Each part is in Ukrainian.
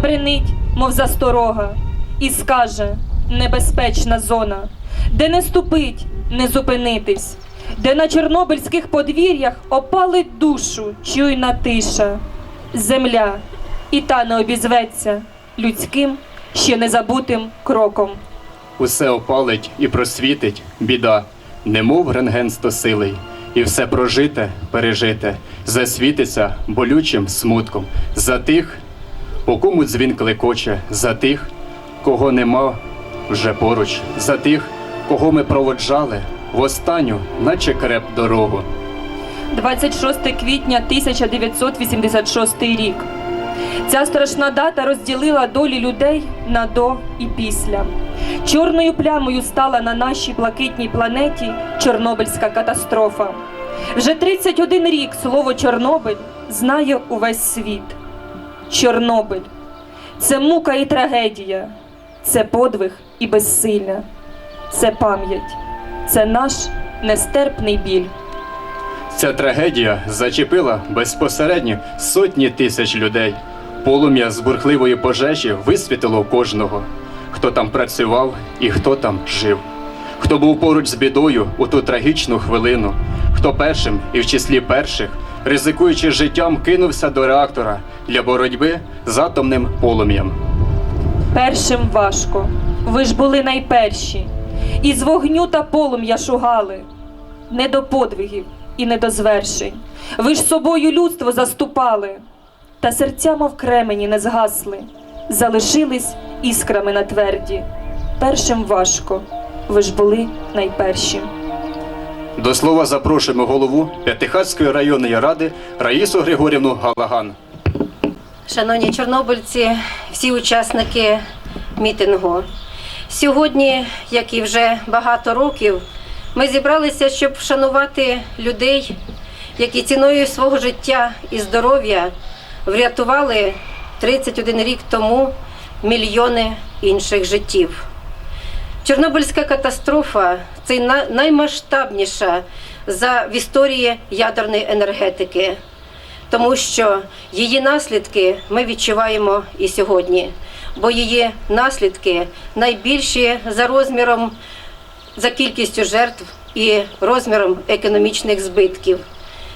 забринить, мов засторога, і скаже небезпечна зона, де не ступить, не зупинитись, де на чорнобильських подвір'ях опалить душу чуйна тиша, земля, і та не обізветься людським, ще не забутим кроком. Усе опалить і просвітить біда, немов рентген стосилий, і все прожите, пережите, засвітиться болючим смутком. За тих, по кому дзвін клекоче, за тих, кого нема вже поруч, за тих, кого ми проводжали в останню, наче креп дорогу. 26 квітня 1986 рік. Ця страшна дата розділила долі людей на до і після. Чорною плямою стала на нашій блакитній планеті Чорнобильська катастрофа. Вже 31 рік слово Чорнобиль знає увесь світ. Чорнобиль. Це мука і трагедія, це подвиг і безсилля, це пам'ять, це наш нестерпний біль. Ця трагедія зачепила безпосередньо сотні тисяч людей. Полум'я з бурхливої пожежі висвітило кожного, хто там працював і хто там жив, хто був поруч з бідою у ту трагічну хвилину, хто першим і в числі перших, ризикуючи життям, кинувся до реактора для боротьби з атомним полум'ям. Першим важко, ви ж були найперші, із вогню та полум'я шугали, не до подвигів і не до звершень. Ви ж собою людство заступали, та серця, мов кремені, не згасли, залишились іскрами на тверді. Першим важко, ви ж були найперші. До слова запрошуємо голову П'ятихатської районної ради Раїсу Григорівну Галаган. Шановні чорнобильці, всі учасники мітингу. Сьогодні, як і вже багато років, ми зібралися, щоб вшанувати людей, які ціною свого життя і здоров'я врятували 31 рік тому мільйони інших життів. Чорнобильська катастрофа це на- наймасштабніша за в історії ядерної енергетики тому що її наслідки ми відчуваємо і сьогодні, бо її наслідки найбільші за розміром, за кількістю жертв і розміром економічних збитків.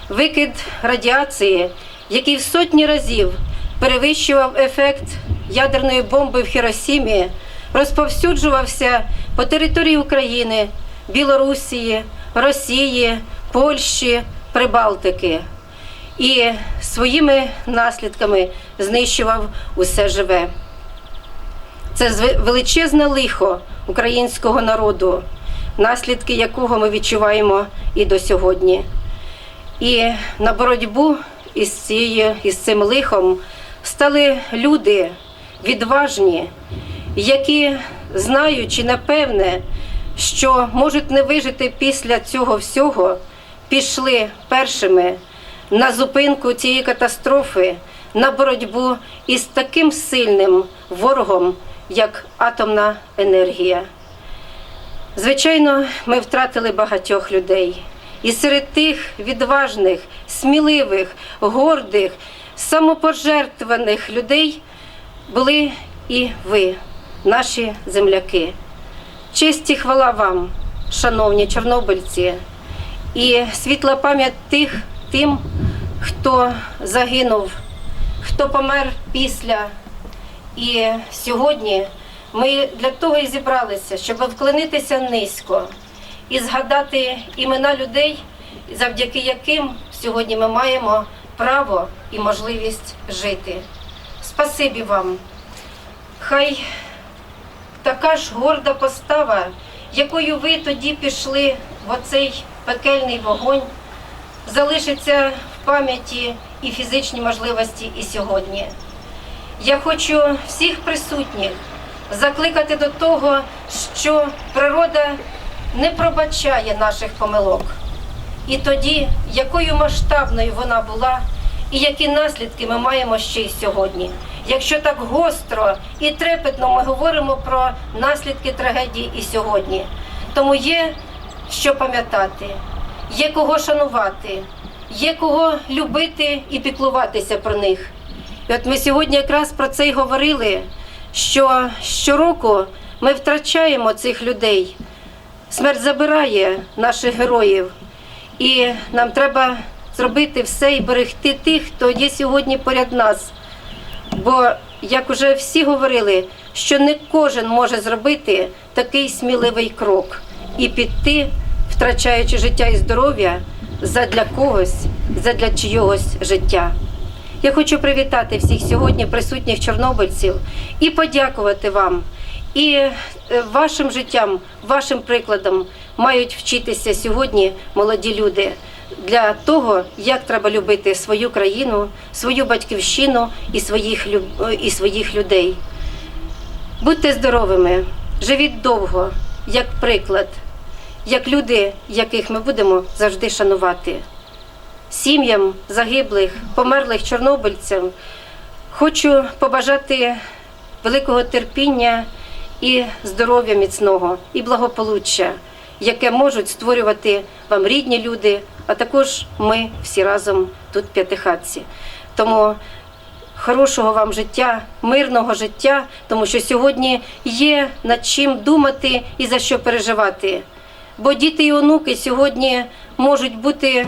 Викид радіації, який в сотні разів перевищував ефект ядерної бомби в Хіросімі, розповсюджувався по території України, Білорусії, Росії, Польщі, Прибалтики і своїми наслідками знищував усе живе. Це величезне лихо українського народу, наслідки якого ми відчуваємо і до сьогодні. І на боротьбу із, цією, із цим лихом стали люди відважні, які, знаючи напевне, що можуть не вижити після цього всього, пішли першими на зупинку цієї катастрофи, на боротьбу із таким сильним ворогом, як атомна енергія. Звичайно, ми втратили багатьох людей. І серед тих відважних, сміливих, гордих, самопожертваних людей були і ви, наші земляки. Честь і хвала вам, шановні чорнобильці, і світла пам'ять тих, тим, хто загинув, хто помер після. І сьогодні ми для того і зібралися, щоб вклонитися низько і згадати імена людей, завдяки яким сьогодні ми маємо право і можливість жити. Спасибі вам. Хай така ж горда постава, якою ви тоді пішли в оцей пекельний вогонь, залишиться в пам'яті і фізичні можливості і сьогодні. Я хочу всіх присутніх закликати до того, що природа не пробачає наших помилок. І тоді, якою масштабною вона була, і які наслідки ми маємо ще й сьогодні. Якщо так гостро і трепетно ми говоримо про наслідки трагедії і сьогодні, тому є що пам'ятати, є кого шанувати, є кого любити і піклуватися про них. І от ми сьогодні якраз про це й говорили, що щороку ми втрачаємо цих людей. Смерть забирає наших героїв, і нам треба зробити все і берегти тих, хто є сьогодні поряд нас. Бо, як уже всі говорили, що не кожен може зробити такий сміливий крок і піти, втрачаючи життя і здоров'я задля когось, задля чийогось життя. Я хочу привітати всіх сьогодні присутніх чорнобильців і подякувати вам. І е, вашим життям, вашим прикладом мають вчитися сьогодні молоді люди для того, як треба любити свою країну, свою батьківщину і своїх, і своїх людей. Будьте здоровими, живіть довго, як приклад, як люди, яких ми будемо завжди шанувати. Сім'ям загиблих, померлих чорнобильцям хочу побажати великого терпіння і здоров'я міцного, і благополуччя, яке можуть створювати вам рідні люди, а також ми всі разом тут п'ятихатці. Тому хорошого вам життя, мирного життя, тому що сьогодні є над чим думати і за що переживати. Бо діти і онуки сьогодні можуть бути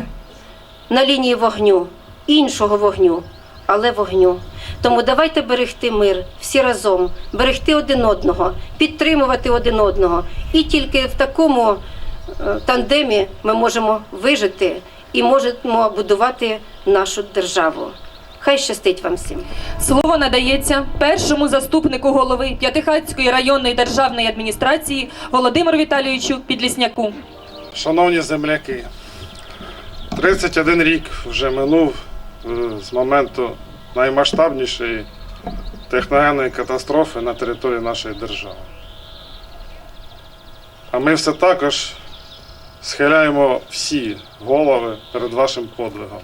на лінії вогню, іншого вогню, але вогню. Тому давайте берегти мир всі разом, берегти один одного, підтримувати один одного. І тільки в такому е, тандемі ми можемо вижити і можемо будувати нашу державу. Хай щастить вам всім. Слово надається першому заступнику голови П'ятихатської районної державної адміністрації Володимиру Віталійовичу Підлісняку. Шановні земляки, 31 рік вже минув е, з моменту наймасштабнішої техногенної катастрофи на території нашої держави. А ми все також схиляємо всі голови перед вашим подвигом.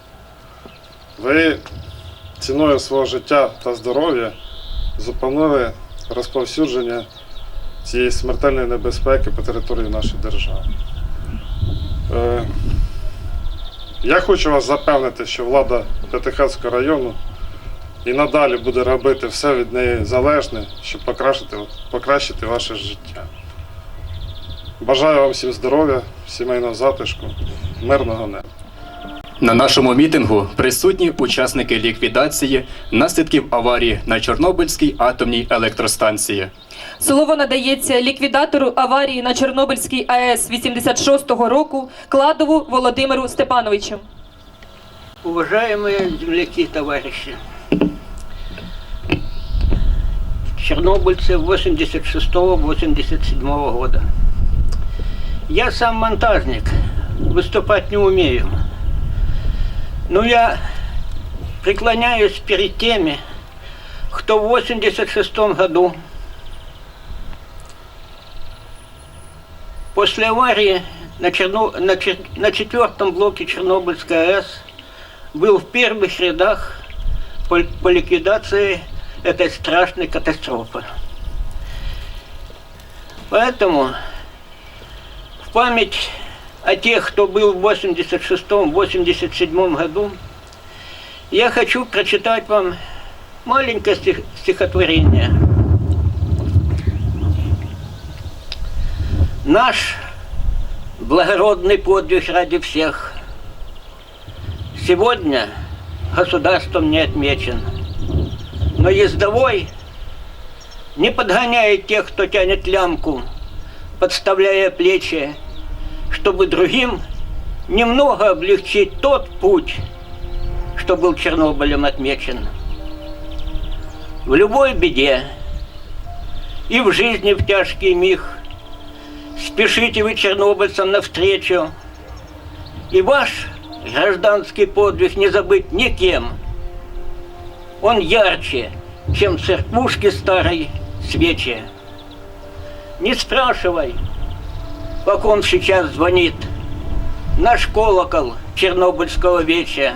Ви ціною свого життя та здоров'я зупинили розповсюдження цієї смертельної небезпеки по території нашої держави. Е, Я хочу вас запевнити, що влада П'ятихатського району і надалі буде робити все від неї залежне, щоб покращити, покращити ваше життя. Бажаю вам всім здоров'я, сімейного затишку, мирного неба. На нашому мітингу присутні учасники ліквідації наслідків аварії на Чорнобильській атомній електростанції. Слово надається ліквідатору аварії на Чорнобильській АЕС 86-го року Кладову Володимиру Степановичу. Уважаемые земляки, товарищи, чернобыльцы 86-87 года. Я сам монтажник, выступать не умею. Но я преклоняюсь перед теми, кто в 86 году после аварии на, Черно- на, чер- на четвертом блоке Чернобыльской АЭС был в первых рядах по, по ликвидации этой страшной катастрофы. Поэтому в память о тех, кто был в 86-87 году, я хочу прочитать вам маленькое стих- стихотворение. Наш благородный подвиг ради всех – сегодня государством не отмечен. Но ездовой не подгоняет тех, кто тянет лямку, подставляя плечи, чтобы другим немного облегчить тот путь, что был Чернобылем отмечен. В любой беде и в жизни в тяжкий миг спешите вы чернобыльцам навстречу, и ваш гражданский подвиг не забыть никем. Он ярче, чем церквушки старой свечи. Не спрашивай, как он сейчас звонит. Наш колокол Чернобыльского веча.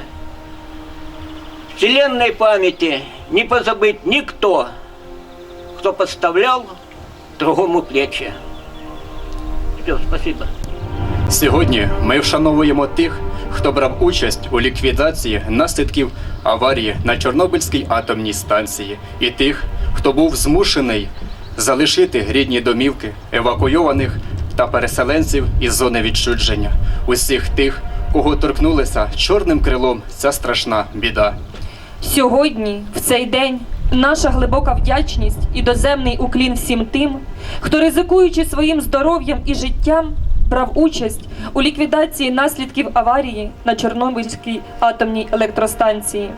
Вселенной памяти не позабыть никто, кто подставлял другому плечи. Все, спасибо. Сьогодні ми вшановуємо тих, хто брав участь у ліквідації наслідків аварії на Чорнобильській атомній станції, і тих, хто був змушений залишити рідні домівки, евакуйованих та переселенців із зони відчудження, усіх тих, кого торкнулася чорним крилом ця страшна біда. Сьогодні, в цей день, наша глибока вдячність і доземний уклін всім тим, хто, ризикуючи своїм здоров'ям і життям, брав участь у ліквідації наслідків аварії на Чорнобильській атомній електростанції,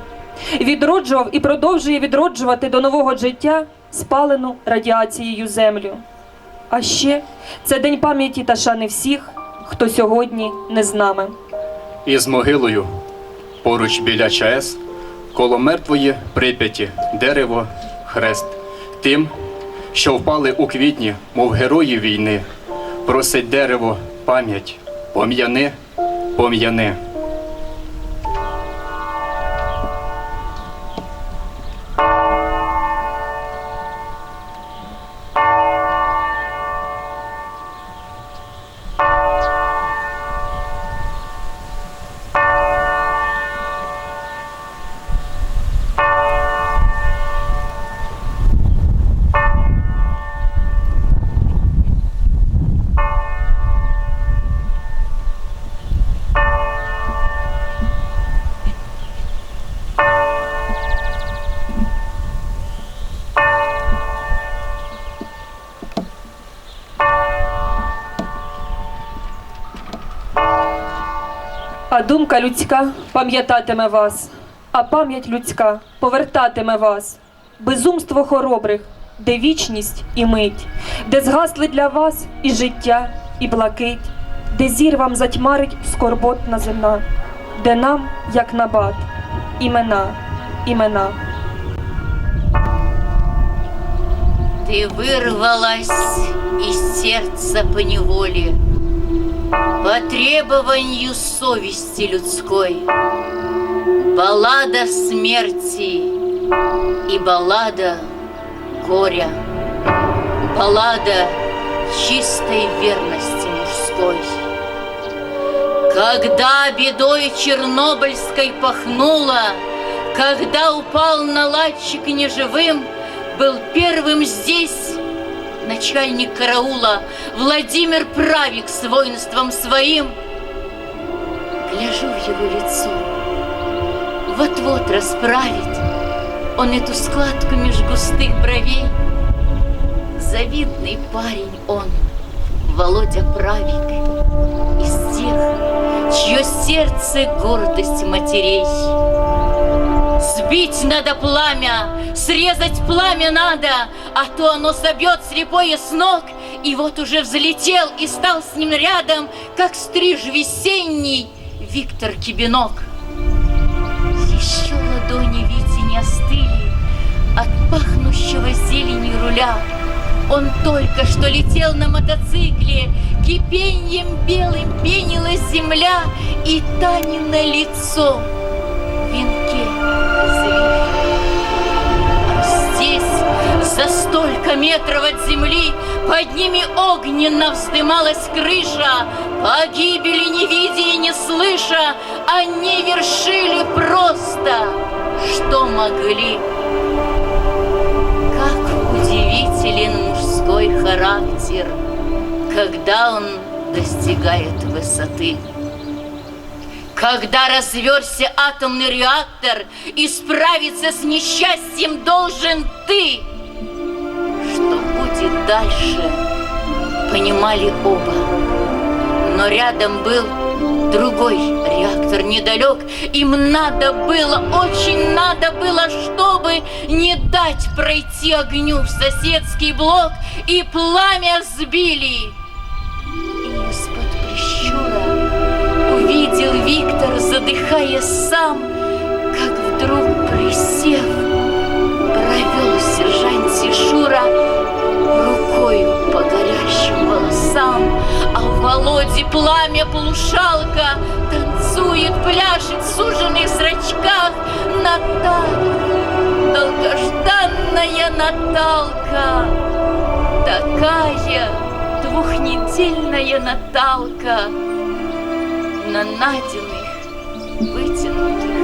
відроджував і продовжує відроджувати до нового життя спалену радіацією землю. А ще це день пам'яті та шани всіх, хто сьогодні не з нами. І з могилою поруч біля ЧАЕС, коло мертвої прип'яті, дерево, хрест. Тим, що впали у квітні, мов герої війни, просить дерево пам'ять, пом'яни, пом'яни. А думка людська пам'ятатиме вас, а пам'ять людська повертатиме вас. Безумство хоробрих, де вічність і мить, де згасли для вас і життя, і блакить, де зір вам затьмарить скорботна земна, де нам, як набат, імена, імена. Ты вырвалась из сердца по неволе, По требованию совести людской. Баллада смерти и баллада горя, Баллада чистой верности мужской. Когда бедой чернобыльской пахнуло, Когда упал наладчик неживым, Был первым здесь начальник караула Владимир Правик с воинством своим. Гляжу в его лицо, вот-вот расправит Он эту складку меж густых бровей. Завидный парень он, Володя Правик, Из тех, чье сердце гордость матерей. Сбить надо пламя, срезать пламя надо, а то оно собьет слепое с ног. И вот уже взлетел и стал с ним рядом, как стриж весенний Виктор Кибинок. Еще ладони Вити не остыли от пахнущего зеленью руля. Он только что летел на мотоцикле, кипеньем белым пенилась земля и Танина лицо в здесь, за столько метров от земли, под ними огненно вздымалась крыша. Погибели не видя и не слыша, они вершили просто, что могли. Как удивителен мужской характер, когда он достигает высоты. Когда разверся атомный реактор и справиться с несчастьем должен ты. Что будет дальше, понимали оба. Но рядом был другой реактор недалек. Им надо было, очень надо было, чтобы не дать пройти огню в соседский блок, и пламя сбили. Виктор, задыхаясь сам, как вдруг присев, провел сержант Шура рукою по горящим волосам, а в Володе пламя полушалка танцует, пляшет в суженных зрачках. Наталья, долгожданная Наталка, такая двухнедельная Наталка на Надиных вытянутых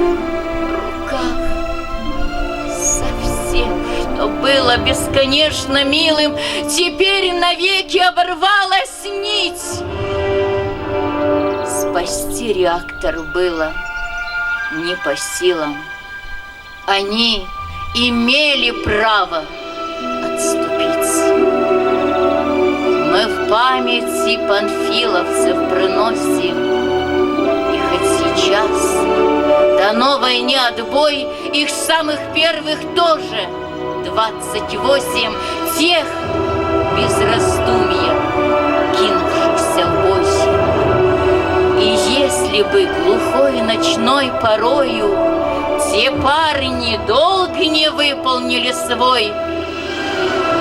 руках. Совсем, что было бесконечно милым, теперь навеки оборвалась нить. Спасти реактор было не по силам. Они имели право отступить. Мы в памяти панфиловцев приносим хоть сейчас дано войне отбой, их самых первых тоже двадцать восемь тех без раздумья кинувшихся в бой. И если бы глухой ночной порою те парни долг не выполнили свой,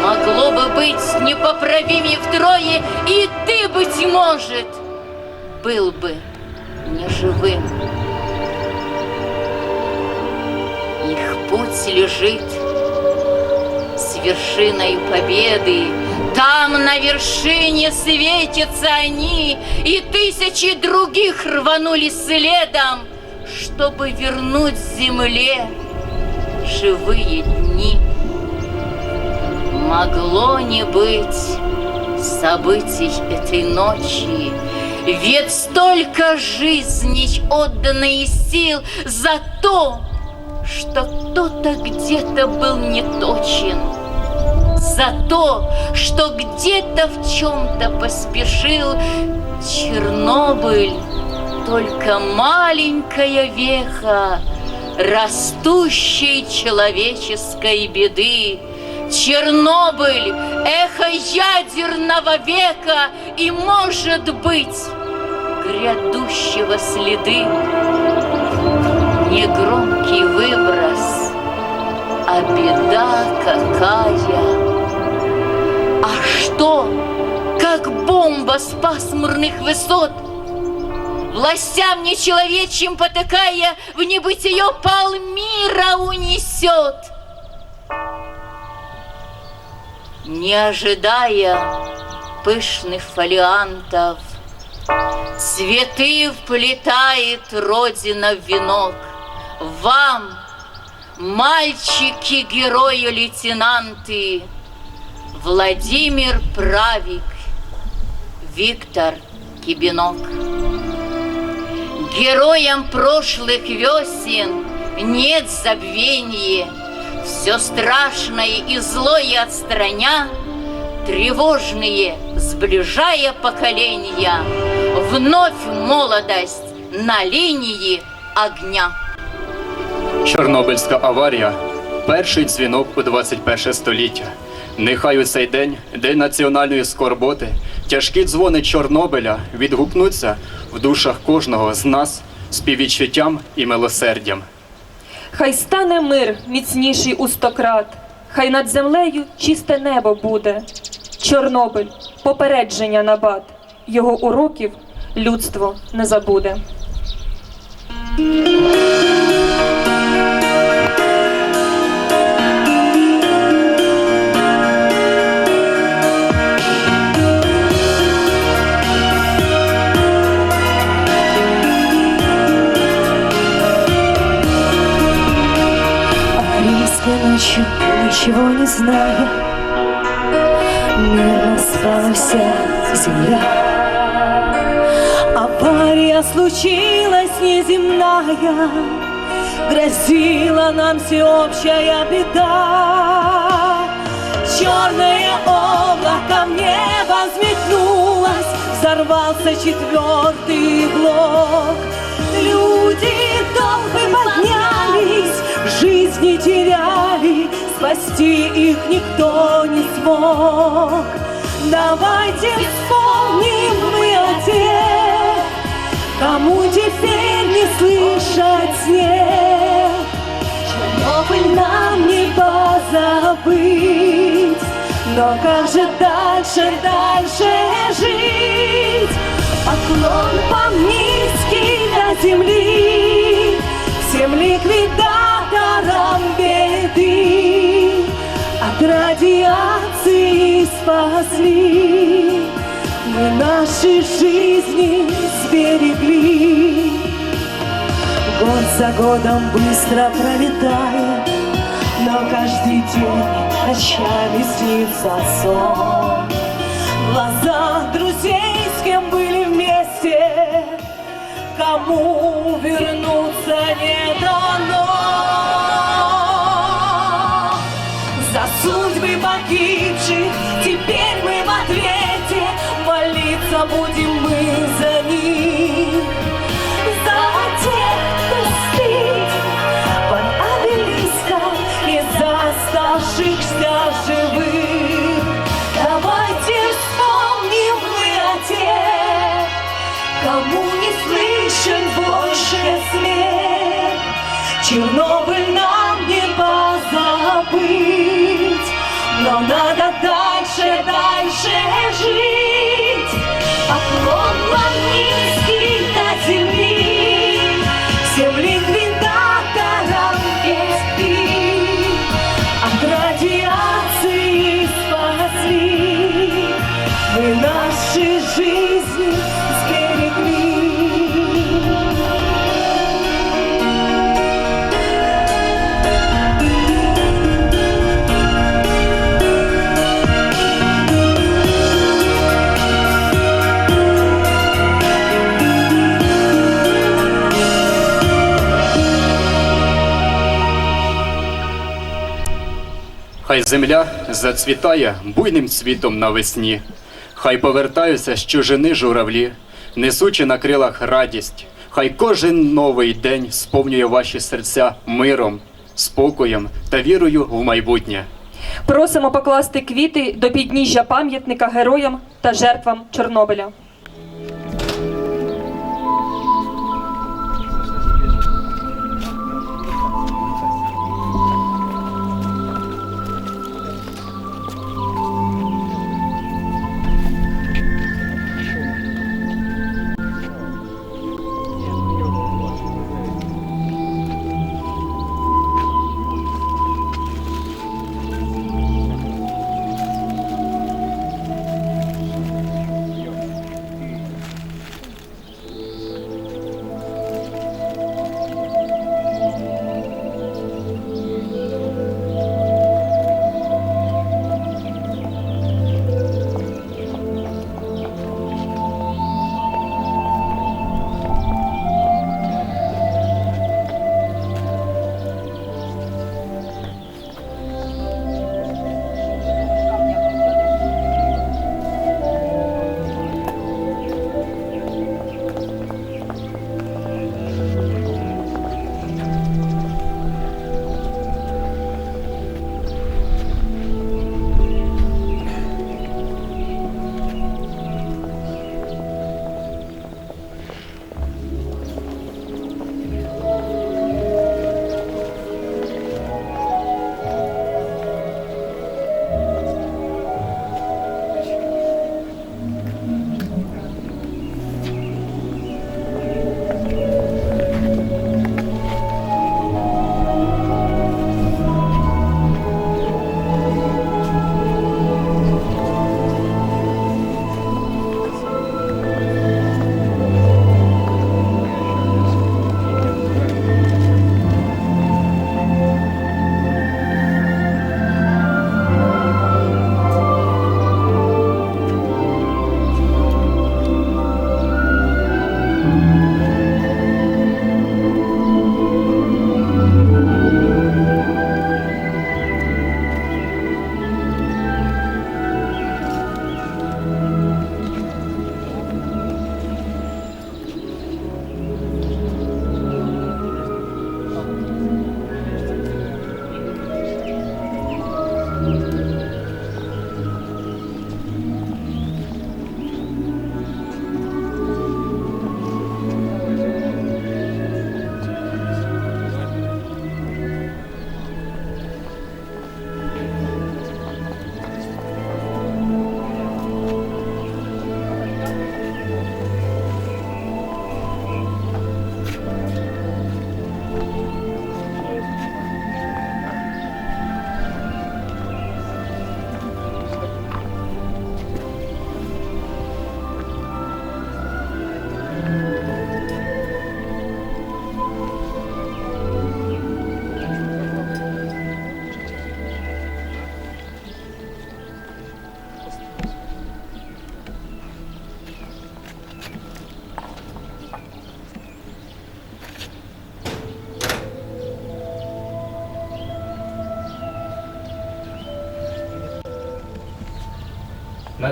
могло бы быть непоправимее втрое, и ты, быть может, был бы неживым. Их путь лежит с вершиной победы. Там на вершине светятся они, и тысячи других рванулись следом, чтобы вернуть земле живые дни. Могло не быть событий этой ночи, ведь столько жизней отдано и сил за то, что кто-то где-то был не точен, за то, что где-то в чем-то поспешил Чернобыль, только маленькая веха растущей человеческой беды. Чернобыль, эхо ядерного века и, может быть, грядущего следы. Негромкий выброс, а беда какая. А что, как бомба с пасмурных высот, Властям нечеловечьим потакая, В небытие полмира унесет. Не ожидая пышных фолиантов, Цветы вплетает Родина в венок. Вам, мальчики-герои-лейтенанты, Владимир Правик, Виктор Кибинок. Героям прошлых весен нет забвения, Все страшное и злое отстраня, Тревожные, сближая поколения, Вновь молодость на линии огня. Чорнобильська аварія перший дзвінок у 21 століття. Нехай у цей день, день національної скорботи, тяжкі дзвони Чорнобиля відгукнуться в душах кожного з нас співвідчуттям і милосердям. Хай стане мир міцніший у стократ, хай над землею чисте небо буде. Чорнобиль, попередження на бат, його уроків людство не забуде. Ночью, ничего не зная, Мирно спала вся земля. Авария случилась неземная, Грозила нам всеобщая беда. Черное облако в небо взметнулось, Взорвался четвертый блок. Люди толпы жизни теряли, спасти их никто не смог. Давайте вспомним мы о тех, кому теперь не слышать снег. Чернобыль нам не позабыть, но как же дальше, дальше жить? Поклон вам низкий до земли, Всем ликвидаторам беды. От радиации спасли. Мы наши жизни сберегли. Год за годом быстро пролетает Но каждый день ночами снится сон. В глазах друзей, с кем были вместе Кому вернуться не дано погибших Теперь мы в ответе. Молиться будем мы за них. За тех, кто спит Под обелиском И за оставшихся живых. Давайте вспомним мы о тех Кому не слышен больше смех Чернобыль Но надо дальше, дальше жить Хай земля зацвітає буйним цвітом навесні, хай повертаються з чужини журавлі, несучи на крилах радість, хай кожен новий день сповнює ваші серця миром, спокоєм та вірою в майбутнє. Просимо покласти квіти до підніжжя пам'ятника героям та жертвам Чорнобиля.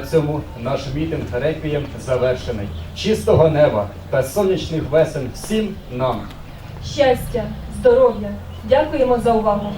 Цьому наш мітинг реквієм завершений. Чистого неба та сонячних весен всім нам. Щастя, здоров'я. Дякуємо за увагу.